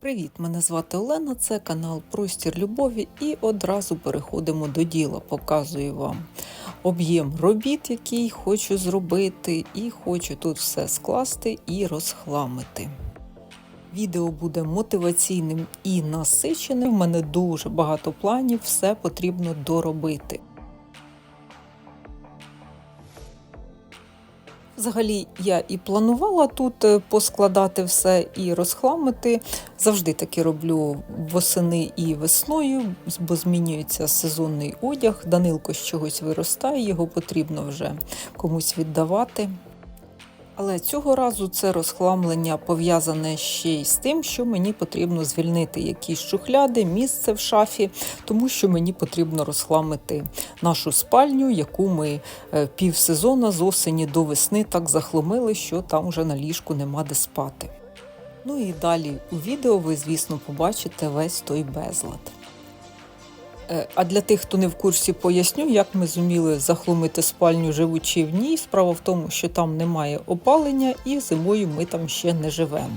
Привіт, мене звати Олена, це канал Простір Любові, і одразу переходимо до діла. Показую вам об'єм робіт, який хочу зробити, і хочу тут все скласти і розхламити. Відео буде мотиваційним і насиченим. В мене дуже багато планів, все потрібно доробити. Взагалі, я і планувала тут е, поскладати все і розхламити. Завжди таки роблю восени і весною, бо змінюється сезонний одяг. Данилко з чогось виростає, його потрібно вже комусь віддавати. Але цього разу це розхламлення пов'язане ще й з тим, що мені потрібно звільнити якісь шухляди, місце в шафі, тому що мені потрібно розхламити нашу спальню, яку ми е, півсезона з осені до весни так захломили, що там вже на ліжку нема де спати. Ну і далі у відео ви, звісно, побачите весь той безлад. Е, А для тих, хто не в курсі, поясню, як ми зуміли захлумити спальню, живучи в ній. Справа в тому, що там немає опалення, і зимою ми там ще не живемо.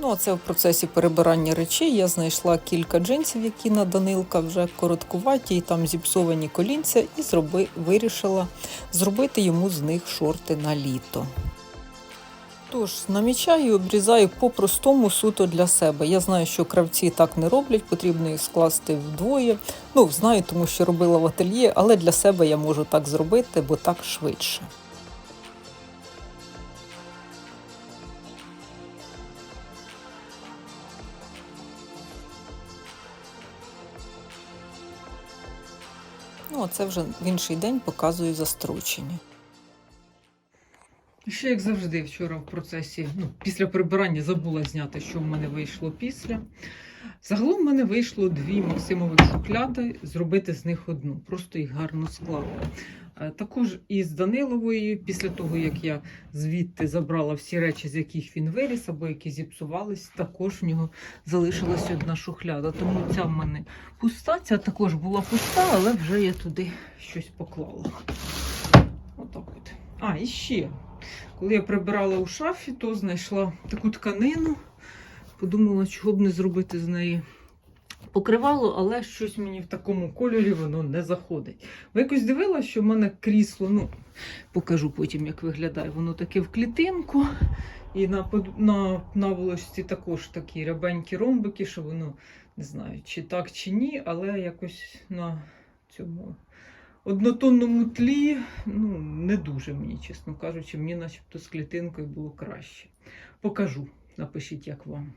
Ну, а це в процесі перебирання речей я знайшла кілька джинсів, які на Данилка вже короткуваті, і там зіпсовані колінця, і зроби, вирішила зробити йому з них шорти на літо. Тож, намічаю і обрізаю по-простому суто для себе. Я знаю, що кравці так не роблять, потрібно їх скласти вдвоє. Ну, знаю, тому що робила в ательє, але для себе я можу так зробити, бо так швидше. Ну, а це вже в інший день показую застрочення. Ще як завжди, вчора в процесі, ну, після прибирання забула зняти, що в мене вийшло після. Загалом в мене вийшло дві Максимових шухляди, зробити з них одну, просто їх гарно склала. Е, Також із Данилової, після того, як я звідти забрала всі речі, з яких він виріс, або які зіпсувались, також в нього залишилась одна шухляда. Тому ця в мене пуста, ця також була пуста, але вже я туди щось поклала. Отак от. А, і ще. Коли я прибирала у шафі, то знайшла таку тканину. Подумала, чого б не зробити з неї покривало, але щось мені в такому кольорі воно не заходить. Ви якось дивилася, що в мене крісло, ну, покажу потім, як виглядає. Воно таке в клітинку. І на, на наволочці також такі рябенькі ромбики, що воно не знаю, чи так, чи ні, але якось на цьому однотонному тлі, ну, не дуже мені, чесно кажучи, мені начебто з клітинкою було краще. Покажу, напишіть, як вам.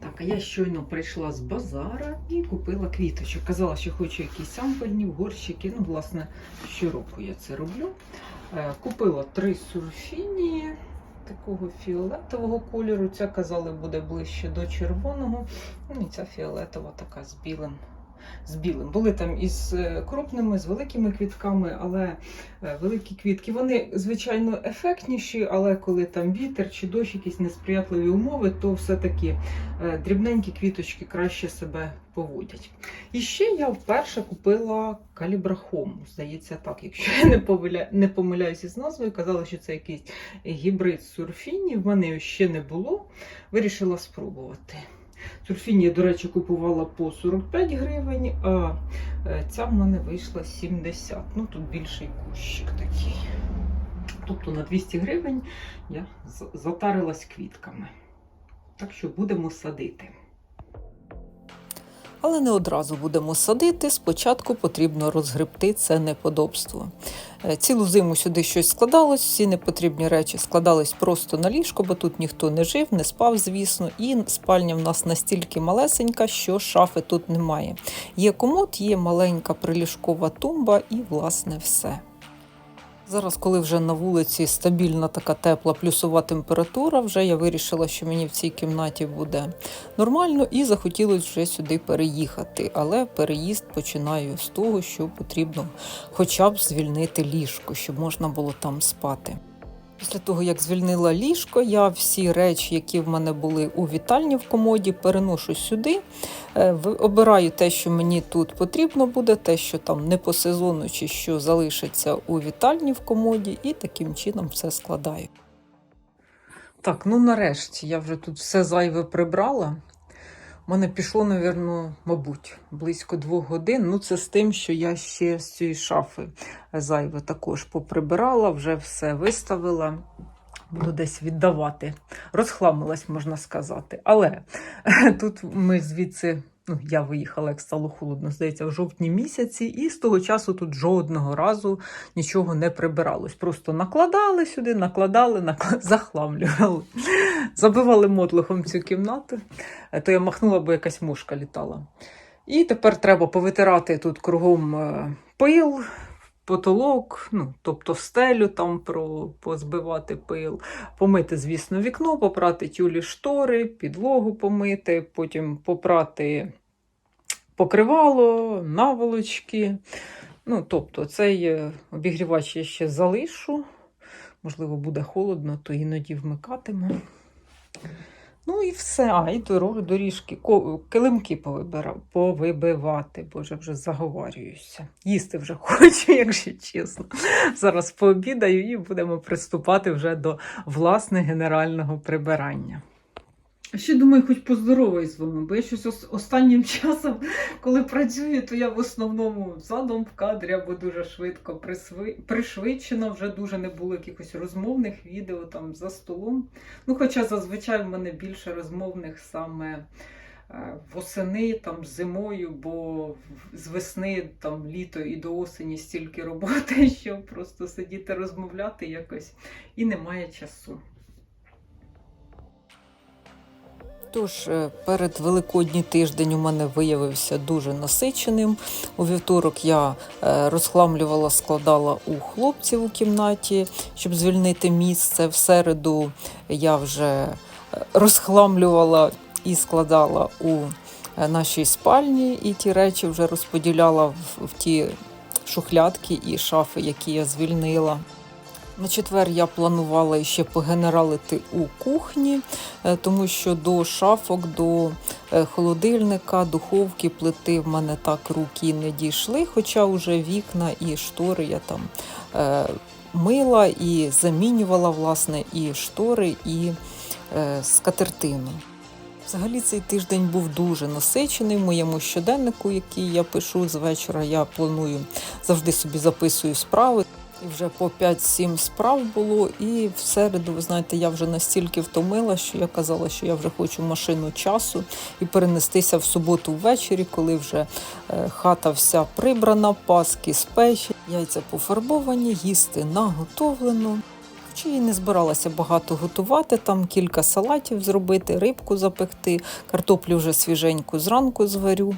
Так, а я щойно прийшла з базара і купила квіточок. Казала, що хочу якісь сампельні горщики. Ну, власне, щороку я це роблю. Е, Купила три сурфінії такого фіолетового кольору. Ця казали буде ближче до червоного. Ну, і ця фіолетова така з білим. З білим. Були там із е, крупними, з великими квітками, але е, великі квітки, вони, звичайно, ефектніші, але коли там вітер чи дощ, якісь несприятливі умови, то все-таки е, дрібненькі квіточки краще себе поводять. І ще я вперше купила калібрахому. Здається, так, якщо я не, повиля... не помиляюся із назвою, казали, що це якийсь гібрид сурфіні. В мене ще не було. Вирішила спробувати. Сурфіні, я, до речі, купувала по 45 гривень, а е, ця в мене вийшла 70. Ну, тут більший кущик такий. Тобто на 200 гривень я затарилась квітками. Так що будемо садити. Але не одразу будемо садити. Спочатку потрібно розгребти це неподобство. Е, Цілу зиму сюди щось складалось, всі непотрібні речі складались просто на ліжко, бо тут ніхто не жив, не спав, звісно. І спальня в нас настільки малесенька, що шафи тут немає. Є комод, є маленька приліжкова тумба і, власне, все. Зараз, коли вже на вулиці стабільна така тепла плюсова температура, вже я вирішила, що мені в цій кімнаті буде нормально, і захотілося вже сюди переїхати. Але переїзд починаю з того, що потрібно хоча б звільнити ліжко, щоб можна було там спати. Після того, як звільнила ліжко, я всі речі, які в мене були у вітальні в комоді, переношу сюди. Е, Обираю те, що мені тут потрібно буде, те, що там не по сезону, чи що залишиться у вітальні в комоді, і таким чином все складаю. Так, ну нарешті я вже тут все зайве прибрала. Мене пішло, напевно, мабуть, близько двох годин. Ну, це з тим, що я ще з цієї шафи зайве також поприбирала, вже все виставила. Буду десь віддавати. Розхламилась, можна сказати. Але тут ми звідси, ну, я виїхала, як стало холодно, здається, в жовтні місяці, і з того часу тут жодного разу нічого не прибиралось. Просто накладали сюди, накладали, накла... захламлювали. Забивали мотлохом цю кімнату, Е, то я махнула, бо якась мушка літала. І тепер треба повитирати тут кругом е, пил, потолок, ну, тобто стелю там про, позбивати пил, помити, звісно, вікно, попрати тюлі штори, підлогу помити, потім попрати покривало, наволочки. Ну, тобто, цей е, обігрівач я ще залишу. Можливо, буде холодно, то іноді вмикатиму. Ну і все. А, і дороги, доріжки, килимки повибивати. Боже, вже заговарююся. Їсти вже хочу, якщо чесно. Зараз пообідаю і будемо приступати вже до власне генерального прибирання. Ще думаю, хоч поздороваюсь з вами, бо я щось останнім часом, коли працюю, то я в основному задом в кадрі або дуже швидко присви... пришвидшено, вже дуже не було якихось розмовних відео там за столом. Ну, хоча зазвичай в мене більше розмовних саме е, восени, там зимою, бо з весни, там літо і до осені стільки роботи, що просто сидіти розмовляти якось і немає часу. Тож е, перед Великодній тиждень у мене виявився дуже насиченим. У вівторок я е, розхламлювала, складала у хлопців у кімнаті, щоб звільнити місце. В середу я вже е, розхламлювала і складала у нашій спальні, і ті речі вже розподіляла в ті шухлядки і шафи, які я звільнила. На четвер я планувала ще погенералити у кухні, е, тому що до шафок, до е, холодильника, духовки, плити в мене так руки не дійшли, хоча вже вікна і штори я там е, мила і замінювала власне і штори, і скатертину. Взагалі цей тиждень був дуже насичений в моєму щоденнику, який я пишу з вечора. Я планую завжди собі записую справи. І вже по 5-7 справ було. І в середу, ви знаєте, я вже настільки втомила, що я казала, що я вже хочу машину часу і перенестися в суботу ввечері, коли вже е, хата вся прибрана, паски спечі, яйця пофарбовані, їсти наготовлено. Хоча я не збиралася багато готувати, там кілька салатів зробити, рибку запекти, картоплю вже свіженьку зранку зварю.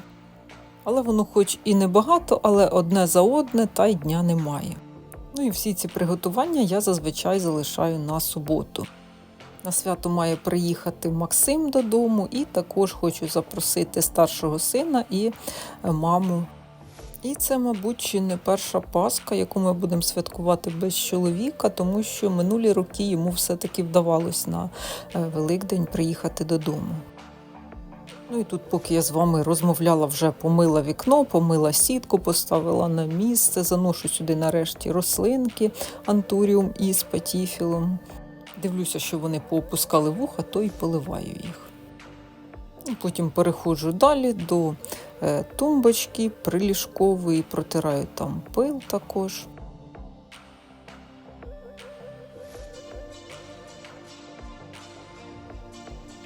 Але воно хоч і небагато, але одне за одне та й дня немає. Ну і всі ці приготування я зазвичай залишаю на суботу. На свято має приїхати Максим додому, і також хочу запросити старшого сина і е, маму. І це, мабуть, чи не перша Пасха, яку ми будемо святкувати без чоловіка, тому що минулі роки йому все-таки вдавалось на е, Великдень приїхати додому. Ну і тут, поки я з вами розмовляла, вже помила вікно, помила сітку, поставила на місце, заношу сюди нарешті рослинки антуріум із патіфілом. Дивлюся, що вони поопускали вуха, то й поливаю їх. І Потім переходжу далі до е, тумбочки приліжкової, протираю там пил також.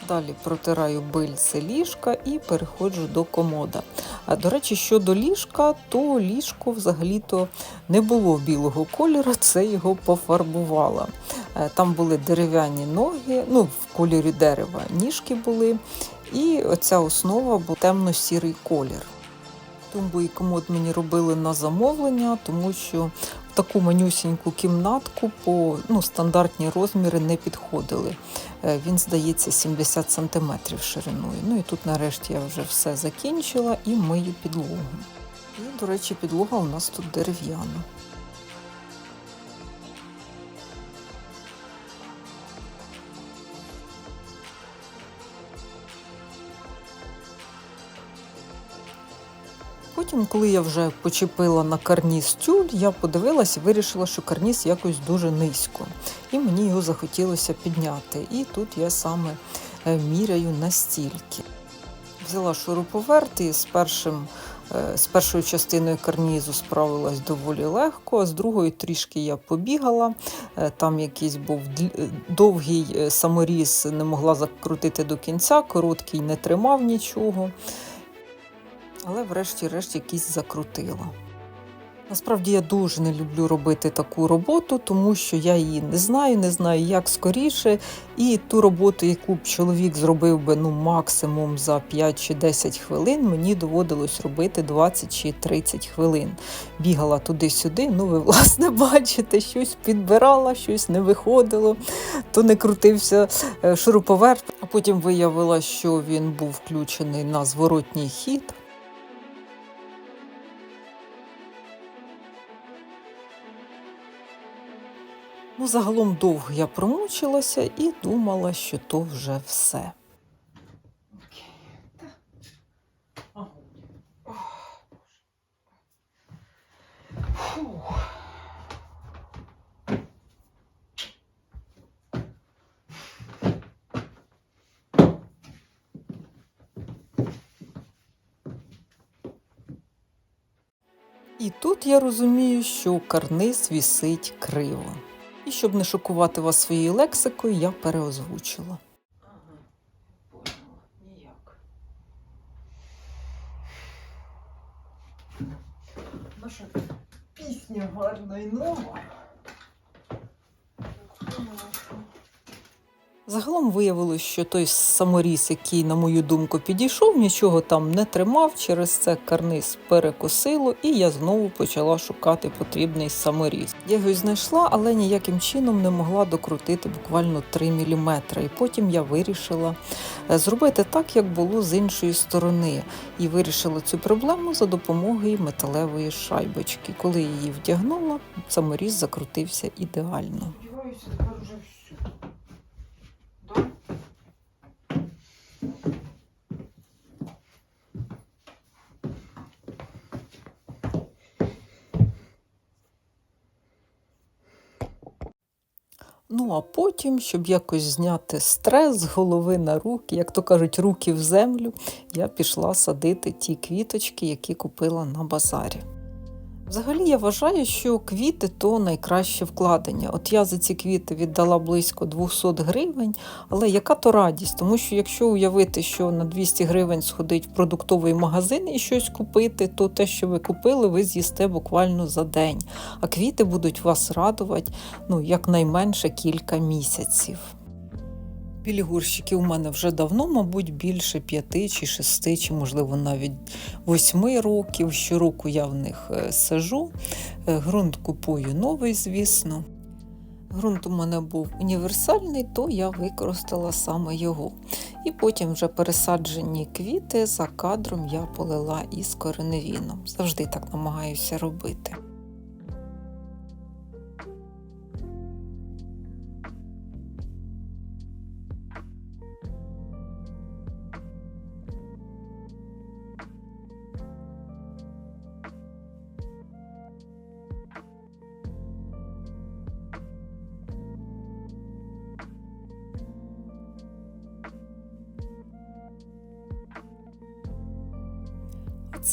Далі протираю бильце ліжка і переходжу до комода. А до речі, щодо ліжка, то ліжко взагалі-то не було білого кольору, це його пофарбувала. Е, Там були дерев'яні ноги, ну, в кольорі дерева ніжки були, і оця основа був темно-сірий колір. Тумбу і комод мені робили на замовлення, тому що таку манюсіньку кімнатку по ну, стандартні розміри не підходили. Е, Він, здається, 70 см шириною. Ну і тут нарешті я вже все закінчила і мию підлогу. І, до речі, підлога у нас тут дерев'яна. Потім, коли я вже почепила на карніз тюль, я подивилась і вирішила, що карніз якось дуже низько. І мені його захотілося підняти. І тут я саме е, міряю настільки. Взяла шуруповерт і з першим. е, З першою частиною карнізу справилась доволі легко, а з другою трішки я побігала. Е, Там якийсь був довгий саморіз, не могла закрутити до кінця, короткий не тримав нічого але врешті-решт якийсь закрутила. Насправді я дуже не люблю робити таку роботу, тому що я її не знаю, не знаю, як скоріше. І ту роботу, яку б чоловік зробив би ну, максимум за 5 чи 10 хвилин, мені доводилось робити 20 чи 30 хвилин. Бігала туди-сюди, ну ви власне бачите, щось підбирала, щось не виходило, то не крутився е, шуруповерт. А потім виявила, що він був включений на зворотній хід. Загалом довго я промучилася і думала, що то вже все. І тут я розумію, що карниз вісить криво. І щоб не шокувати вас своєю лексикою, я переозвучила. Ага, поняла, ніяк. Наша пісня гарна і нова. Загалом виявилось, що той саморіз, який, на мою думку, підійшов, нічого там не тримав, через це карниз перекосило, і я знову почала шукати потрібний саморіз. Я його знайшла, але ніяким чином не могла докрутити буквально 3 мм. І потім я вирішила е, зробити так, як було з іншої сторони, і вирішила цю проблему за допомогою металевої шайбочки. Коли її вдягнула, саморіз закрутився ідеально. Сподіваюся, тепер вже все. Да? Ну а потім, щоб якось зняти стрес з голови на руки, як то кажуть, руки в землю, я пішла садити ті квіточки, які купила на базарі. Взагалі я вважаю, що квіти то найкраще вкладення. От я за ці квіти віддала близько 200 гривень, але яка то радість? Тому що якщо уявити, що на 200 гривень сходить в продуктовий магазин і щось купити, то те, що ви купили, ви з'їсте буквально за день. А квіти будуть вас радувати ну, якнайменше кілька місяців. Білі горщики у мене вже давно, мабуть, більше п'яти чи шести, чи, можливо, навіть восьми років. Щороку я в них е, сажу. Е, Ґрунт купую новий, звісно. Ґрунт у мене був універсальний, то я використала саме його. І потім вже пересаджені квіти за кадром я полила із кореневіном. Завжди так намагаюся робити.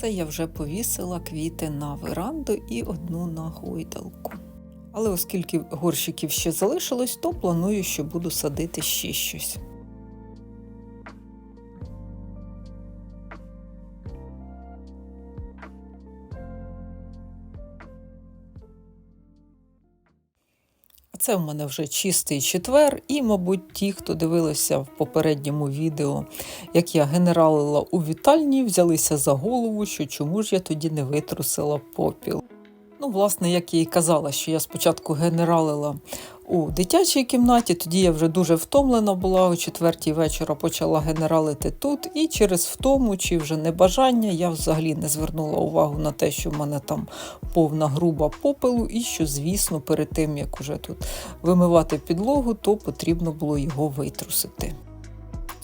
Це я вже повісила квіти на веранду і одну на гойдалку. Але оскільки горщиків ще залишилось, то планую, що буду садити ще щось. Це в мене вже чистий четвер, і, мабуть, ті, хто дивилися в попередньому відео, як я генералила у вітальні, взялися за голову, що чому ж я тоді не витрусила попіл. Ну, власне, як я і казала, що я спочатку генералила у дитячій кімнаті, тоді я вже дуже втомлена була, о четвертій вечора почала генералити тут, і через втому чи вже небажання я взагалі не звернула увагу на те, що в мене там повна груба попелу, і що, звісно, перед тим, як уже тут вимивати підлогу, то потрібно було його витрусити.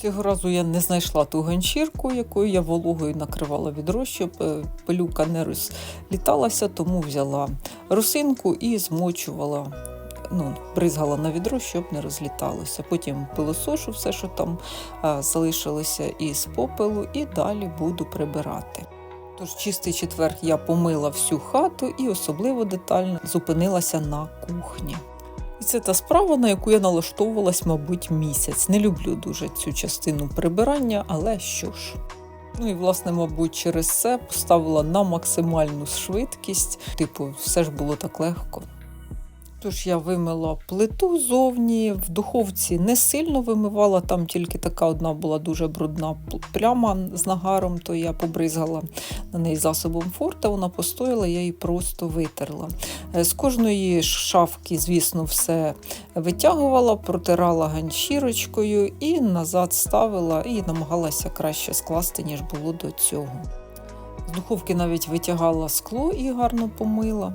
Цього разу я не знайшла ту ганчірку, якою я вологою накривала відро, щоб е, пилюка не розліталася, тому взяла росинку і змочувала, ну, бризгала на відро, щоб не розліталося. Потім пилосошу все, що там залишилося із попелу, і далі буду прибирати. Тож чистий четвер я помила всю хату і особливо детально зупинилася на кухні. І це та справа, на яку я налаштовувалась, мабуть, місяць. Не люблю дуже цю частину прибирання, але що ж. Ну і власне, мабуть, через це поставила на максимальну швидкість. Типу, все ж було так легко. Тож я вимила плиту зовні, в духовці не сильно вимивала, там тільки така одна була дуже брудна пляма з нагаром, то я побризгала на неї засобом форта, вона постояла, я її просто витерла. Е, З кожної шафки, звісно, все витягувала, протирала ганчірочкою і назад ставила і намагалася краще скласти, ніж було до цього. З духовки навіть витягала скло і гарно помила.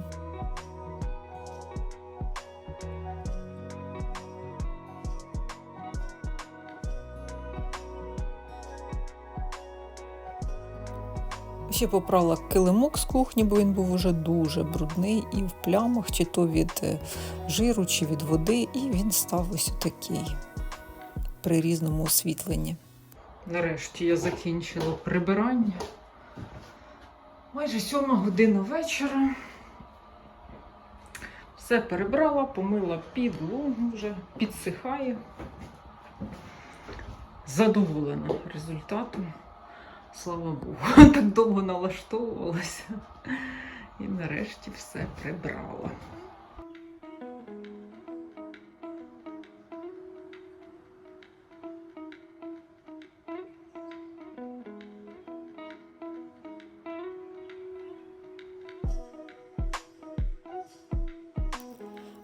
Ще попрала килимок з кухні, бо він був уже дуже брудний і в плямах, чи то від е, жиру, чи від води, і він став ось такий при різному освітленні. Нарешті я закінчила прибирання. Майже сьома година вечора. Все перебрала, помила підлогу, вже підсихає. Задоволена результатом. Слава Богу, так довго налаштовувалася. І нарешті все прибрала.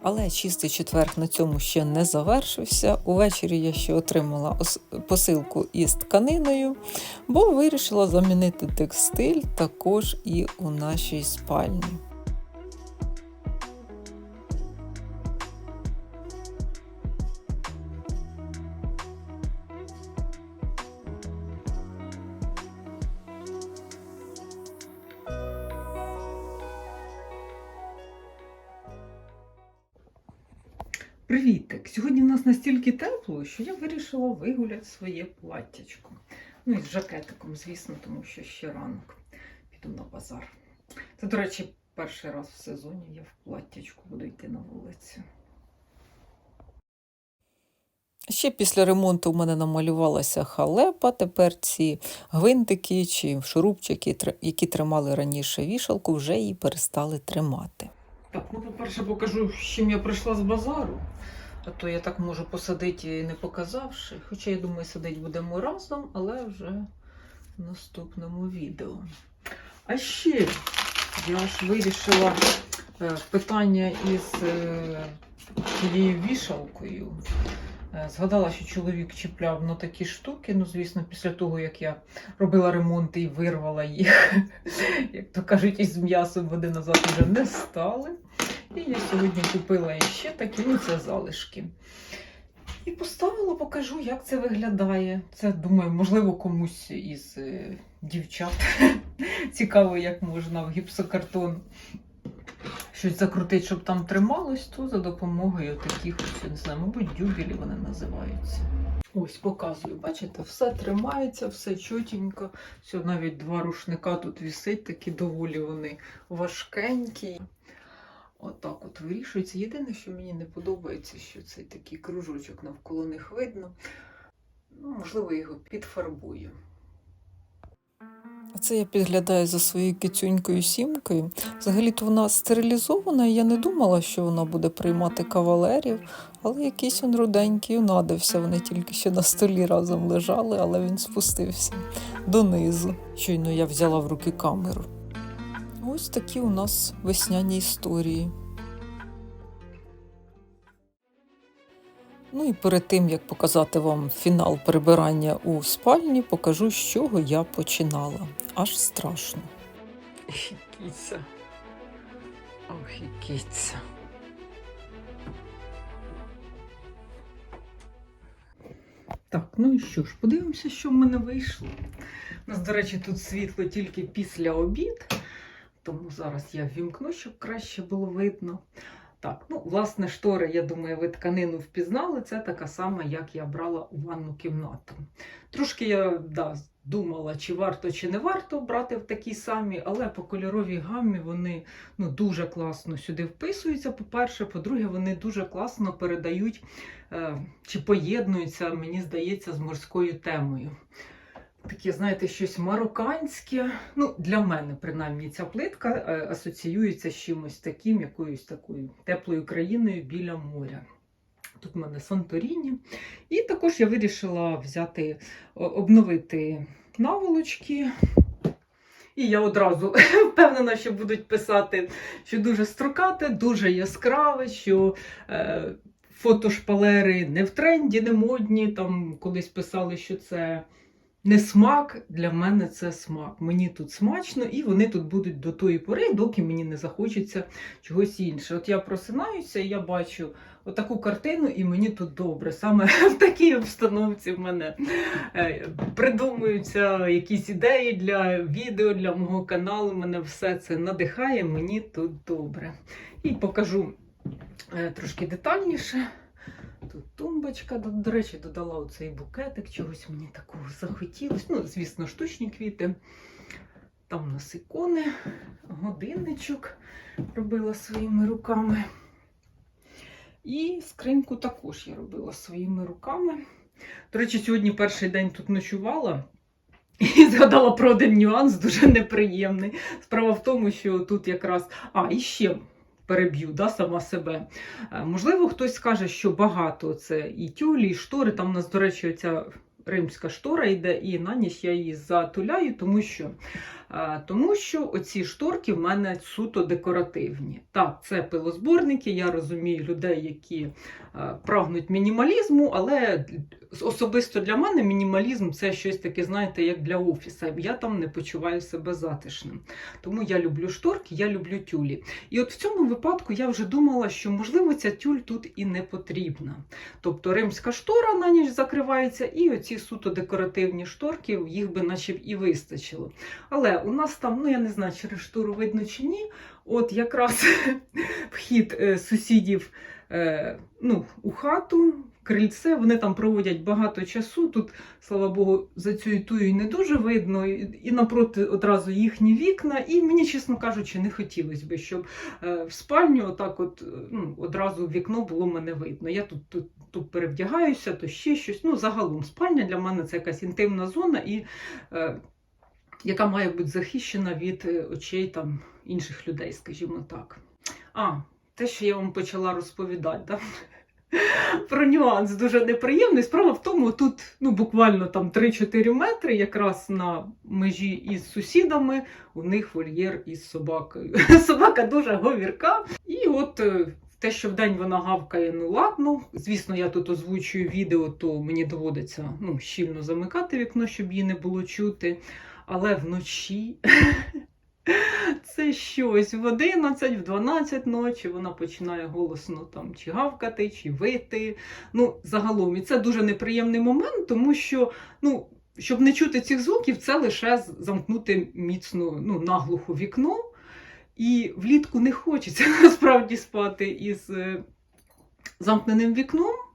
Але чистий четверг на цьому ще не завершився. Увечері я ще отримала посилку із тканиною, бо вирішила замінити текстиль також і у нашій спальні. Що я вирішила вигуляти своє платтячко. Ну і з жакетиком, звісно, тому що ще ранок піду на базар. Це, до речі, перший раз в сезоні я в платтячку буду йти на вулицю. Ще після ремонту в мене намалювалася халепа. Тепер ці гвинтики чи шурупчики, які тримали раніше вішалку, вже її перестали тримати. Так, ну, по-перше, покажу, з чим я прийшла з базару. А то я так можу посадити, не показавши. Хоча я думаю, сидить будемо разом, але вже в наступному відео. А ще я ж вирішила е, питання із е, тією вішалкою. Е, Згадала, що чоловік чіпляв на такі штуки. Ну, звісно, після того, як я робила ремонт і вирвала їх, як то кажуть, із м'ясом вони назад вже не стали. І я сьогодні купила іще такі, ну це залишки. І поставила, покажу, як це виглядає. Це, думаю, можливо, комусь із е, дівчат цікаво, як можна в гіпсокартон щось закрутити, щоб там трималось, то за допомогою таких, не знаю, мабуть, дюбелі вони називаються. Ось показую, бачите, все тримається, все чотенько. Все, навіть два рушника тут вісить, такі доволі вони важкенькі. Отак от вирішується. Єдине, що мені не подобається, що цей такий кружочок навколо них видно. Ну, можливо, його підфарбую. А це я підглядаю за своєю кицюнькою сімкою. Взагалі-то вона стерилізована, і я не думала, що вона буде приймати кавалерів, але якийсь він руденький унадився. Вони тільки ще на столі разом лежали, але він спустився донизу. Щойно я взяла в руки камеру. Ось такі у нас весняні історії. Ну і перед тим, як показати вам фінал прибирання у спальні, покажу, з чого я починала. Аж страшно. Кіця. Ох, кіця. Так, ну і що ж, подивимося, що в мене вийшло. У нас, до речі, тут світло тільки після обід, тому зараз я ввімкну, щоб краще було видно. Так, ну, власне, штори, я думаю, ви тканину впізнали. Це така сама, як я брала у ванну кімнату. Трошки я да, думала, чи варто, чи не варто брати в такі самі, але по кольоровій гаммі вони ну, дуже класно сюди вписуються. По-перше, по-друге, вони дуже класно передають е, чи поєднуються, мені здається, з морською темою. Таке, знаєте, щось марокканське. Ну, для мене, принаймні, ця плитка е, асоціюється з чимось таким, якоюсь такою теплою країною біля моря. Тут в мене Санторіні. І також я вирішила взяти, обновити наволочки. І я одразу впевнена, що будуть писати, що дуже строкате, дуже яскраве, що е, фотошпалери не в тренді, не модні. Там колись писали, що це не смак. Для мене це смак. Мені тут смачно, і вони тут будуть до тої пори, доки мені не захочеться чогось інше. От я просинаюся, і я бачу отаку картину, і мені тут добре. Саме в такій обстановці в мене е, придумуються якісь ідеї для відео, для мого каналу. Мене все це надихає, мені тут добре. І покажу е, трошки детальніше. Тут тумбочка, до, речі, додала оцей букетик, чогось мені такого захотілося. Ну, звісно, штучні квіти. Там у нас ікони, годинничок робила своїми руками. І скриньку також я робила своїми руками. До речі, сьогодні перший день тут ночувала. І згадала про один нюанс, дуже неприємний. Справа в тому, що тут якраз. А, і ще переб'ю да, сама себе. Е, Можливо, хтось скаже, що багато це і тюлі, і штори. Там у нас, до речі, ця римська штора йде, і на ніч я її затуляю, тому що, тому що оці шторки в мене суто декоративні. Так, це пилозборники, я розумію людей, які е, прагнуть мінімалізму, але особисто для мене мінімалізм це щось таке, знаєте, як для офіса. Я там не почуваю себе затишним. Тому я люблю шторки, я люблю тюлі. І от в цьому випадку я вже думала, що можливо ця тюль тут і не потрібна. Тобто римська штора на ніч закривається, і оці суто декоративні шторки, їх би наче і вистачило. Але у нас там, ну я не знаю, через штору видно чи ні, от якраз вхід е, сусідів е, ну, у хату. Крильце, вони там проводять багато часу. Тут, слава Богу, за цією туєю не дуже видно, і, і напроти одразу їхні вікна. І мені, чесно кажучи, не хотілося би, щоб е, в спальню отак от, ну, одразу вікно було мене видно. Я тут, тут, тут перевдягаюся, то ще щось. Ну, загалом, спальня для мене це якась інтимна зона, і, яка має бути захищена від е, очей там, інших людей, скажімо так. А, те, що я вам почала розповідати, да? про нюанс дуже неприємний. Справа в тому, тут ну, буквально там 3-4 метри, якраз на межі із сусідами, у них вольєр із собакою. Собака дуже говірка. І от е, те, що вдень вона гавкає, ну ладно. Звісно, я тут озвучую відео, то мені доводиться ну, щільно замикати вікно, щоб її не було чути. Але вночі це щось в 11, в 12 ночі вона починає голосно там чи гавкати, чи вити. Ну, загалом, і це дуже неприємний момент, тому що, ну, щоб не чути цих звуків, це лише замкнути міцно ну, наглухо вікно. І влітку не хочеться насправді спати із е, замкненим вікном.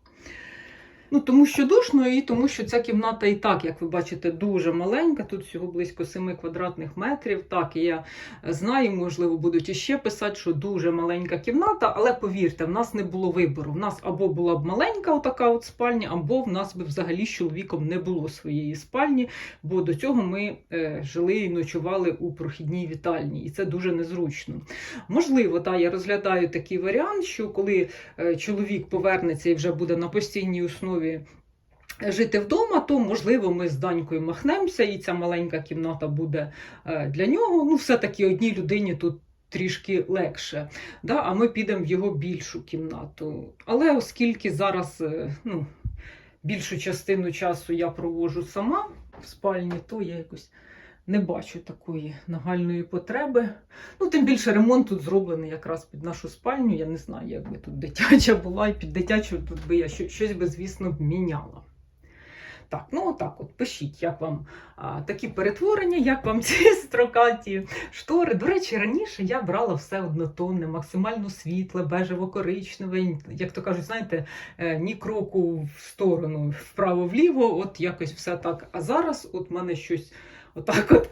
Ну, тому що душно, і тому що ця кімната і так, як ви бачите, дуже маленька. Тут всього близько 7 квадратних метрів. Так, і я знаю, можливо, будуть іще писати, що дуже маленька кімната, але повірте, в нас не було вибору. В нас або була б маленька отака от спальня, або в нас би взагалі з чоловіком не було своєї спальні, бо до цього ми е, жили і ночували у прохідній вітальні, і це дуже незручно. Можливо, та, я розглядаю такий варіант, що коли е, чоловік повернеться і вже буде на постійній основі жити вдома, то можливо ми з Данькою махнемося, і ця маленька кімната буде е, для нього. Ну, все-таки одній людині тут. Трішки легше, да? а ми підемо в його більшу кімнату. Але оскільки зараз е, ну, більшу частину часу я проводжу сама в спальні, то я якось не бачу такої нагальної потреби. Ну, тим більше ремонт тут зроблений якраз під нашу спальню. Я не знаю, як би тут дитяча була, і під дитячу тут би я щось, би, звісно, міняла. Так, ну отак от пишіть, як вам а, такі перетворення, як вам ці строкаті штори. До речі, раніше я брала все однотонне, максимально світле, бежево-коричневе, як то кажуть, знаєте, е, ні кроку в сторону, вправо-вліво, от якось все так. А зараз от мене щось отак от.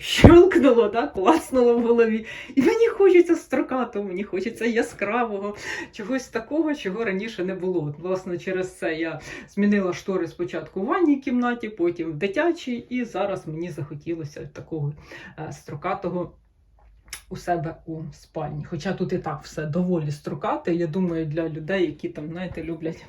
Щелкнуло, так, класнуло в голові. І мені хочеться строкатого, мені хочеться яскравого, чогось такого, чого раніше не було. Власне, через це я змінила штори спочатку в ванній кімнаті, потім в дитячій, і зараз мені захотілося такого е, строкатого у себе у спальні. Хоча тут і так все доволі строкате, я думаю, для людей, які там, знаєте, люблять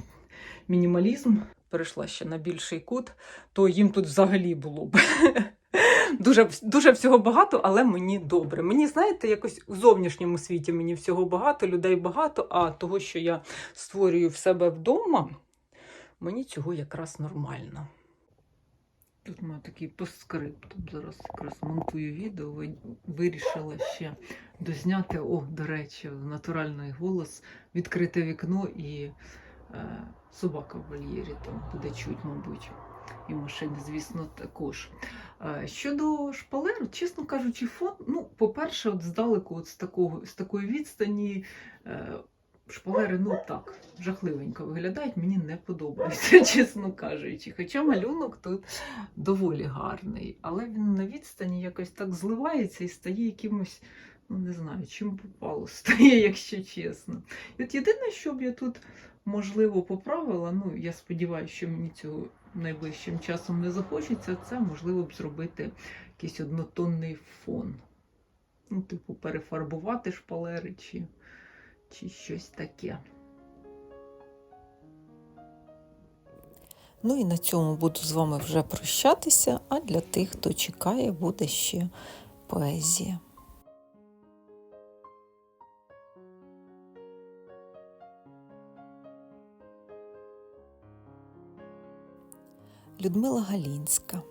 мінімалізм. Перейшла ще на більший кут, то їм тут взагалі було б. Дуже, дуже всього багато, але мені добре. Мені, знаєте, якось у зовнішньому світі мені всього багато, людей багато, а того, що я створюю в себе вдома, мені цього якраз нормально. Тут маю такий постскрипт. Зараз якраз монтую відео. Вирішила ще дозняти, о, до речі, натуральний голос, відкрите вікно і собака в вольєрі там буде чуть, мабуть. І машини, звісно, також. Е, Щодо шпалер, чесно кажучи, фон, ну, по-перше, от здалеку, от з, такого, з такої відстані, е, шпалери, ну так, жахливенько виглядають, мені не подобаються, чесно кажучи. Хоча малюнок тут доволі гарний, але він на відстані якось так зливається і стає якимось, ну не знаю, чим попало, стає, якщо чесно. І от єдине, що б я тут можливо поправила, ну я сподіваюся, що мені цього найближчим часом не захочеться, це можливо б зробити якийсь однотонний фон. Ну, типу, перефарбувати шпалери чи, чи щось таке. Ну і на цьому буду з вами вже прощатися, а для тих, хто чекає, буде ще поезія. Людмила Галінська.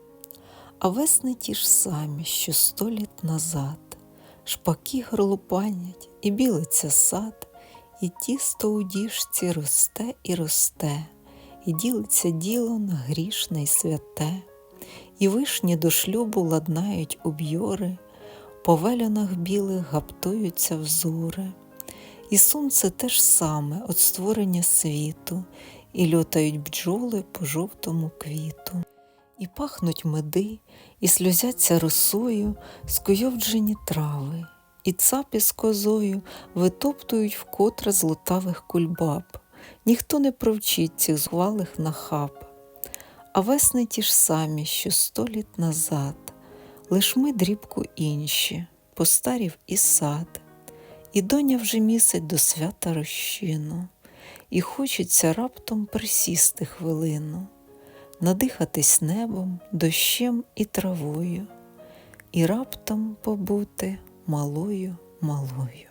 А весни ті ж самі, що сто літ назад, шпаки горлупанять, і білиться сад, і тісто у діжці росте і росте, і ділиться діло на грішне й святе, і вишні до шлюбу ладнають уб'йори, по велянах білих гаптуються взори, і сонце те ж саме от створення світу, і льотають бджоли по жовтому квіту. І пахнуть меди, і сльозяться росою скуйовджені трави, і цапі з козою витоптують вкотре злотавих кульбаб. Ніхто не провчить цих згвалих нахаб. А весни ті ж самі, що сто літ назад, лиш ми дрібку інші, постарів і сад, і доня вже місить до свята розчину, і хочеться раптом присісти хвилину надихатись небом, дощем і травою, і раптом побути малою малою.